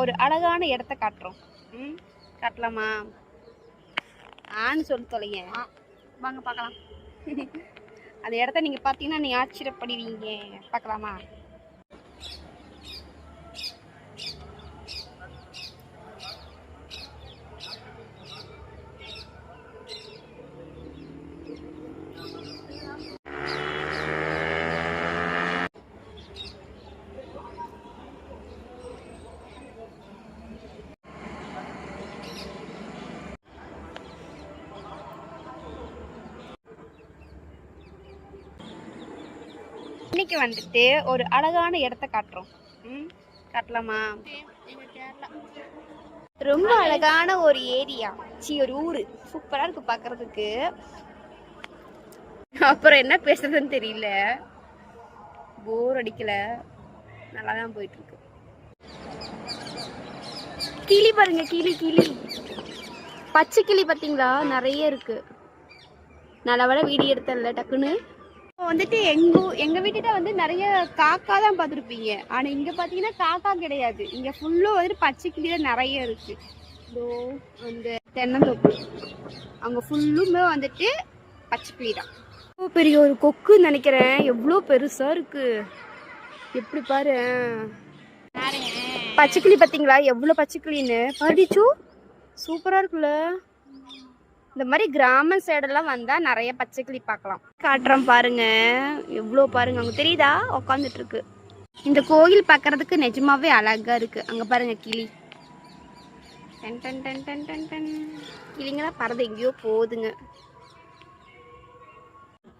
ஒரு அழகான இடத்த காட்டுறோம். ம் காட்டலாமா? ஆன்னு சொல்லி தொலைங்க வாங்க பார்க்கலாம். அந்த இடத்த நீங்கள் பார்த்தீங்கன்னா நீங்கள் ஆச்சரியப்படுவீங்க. பார்க்கலாமா? இன்னைக்கு வந்துட்டு ஒரு அழகான இடத்த காட்டுறோம். ம் காட்டலாமா? ரொம்ப அழகான ஒரு ஏரியா. சி ஒரு ஊரு. சூப்பரா இருக்கு பாக்குறதுக்கு. அப்புறம் என்ன பேசுறதுன்னு தெரியல. போர் அடிக்கல. நல்லா தான் போயிட்டு இருக்கு கிளி பாருங்க கிளி கிளி. பச்சை கிளி பாத்தீங்களா? நிறைய இருக்கு. நல்ல வீடு வீடியோ எடுத்தல டக்குன்னு. வந்துட்டு எங்க எங்க வீட்டுல வந்து நிறைய காக்கா தான் பார்த்துருப்பீங்க. ஆனா இங்க பாத்தீங்கன்னா காக்கா கிடையாது. இங்க ஃபுல்லும் வந்துட்டு பச்சை கிளியில தான் நிறைய இருக்கு. இதோ அந்த தென்னந்தோப்பு. அங்க ஃபுல்லுமே வந்துட்டு பச்சை கிளி தான் இவ்வளோ பெரிய ஒரு கொக்குன்னு நினைக்கிறேன். எவ்வளோ பெருசா இருக்கு. எப்படி பாரு. பச்சைக்கிளி பார்த்தீங்களா? எவ்வளோ பச்சைக்கிளின்னு பாடிச்சு சூப்பராக இருக்குல்ல. இந்த மாதிரி கிராம சைடெல்லாம் வந்தால் நிறைய பச்சைக்கிளி பார்க்கலாம். காட்டுறோம் பாருங்க. எவ்வளோ பாருங்க. அங்கே தெரியுதா? உக்காந்துட்டு இருக்கு. இந்த கோயில் பார்க்கறதுக்கு நிஜமாவே அழகா இருக்கு. அங்கே பாருங்க கிளி. டன் டன் டன் டன் டன் டன். கிளிங்கெல்லாம் பறந்து எங்கேயோ போகுதுங்க.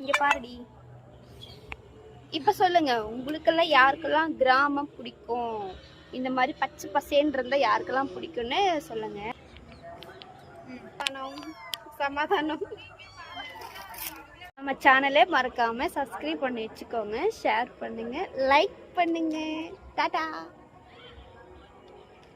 இங்க பாருடி. இப்ப சொல்லுங்க உங்களுக்கெல்லாம் யாருக்கெல்லாம் கிராமம் பிடிக்கும்? இந்த மாதிரி பச்சை பசேன்னு இருந்தா யாருக்கெல்லாம் பிடிக்கும்னு சொல்லுங்க. சமாதானம் சமாதானம். நம்ம சேனலே மறக்காம சப்ஸ்கிரைப் பண்ணி வச்சுக்கோங்க. ஷேர் பண்ணுங்க. லைக் பண்ணுங்க. டாட்டா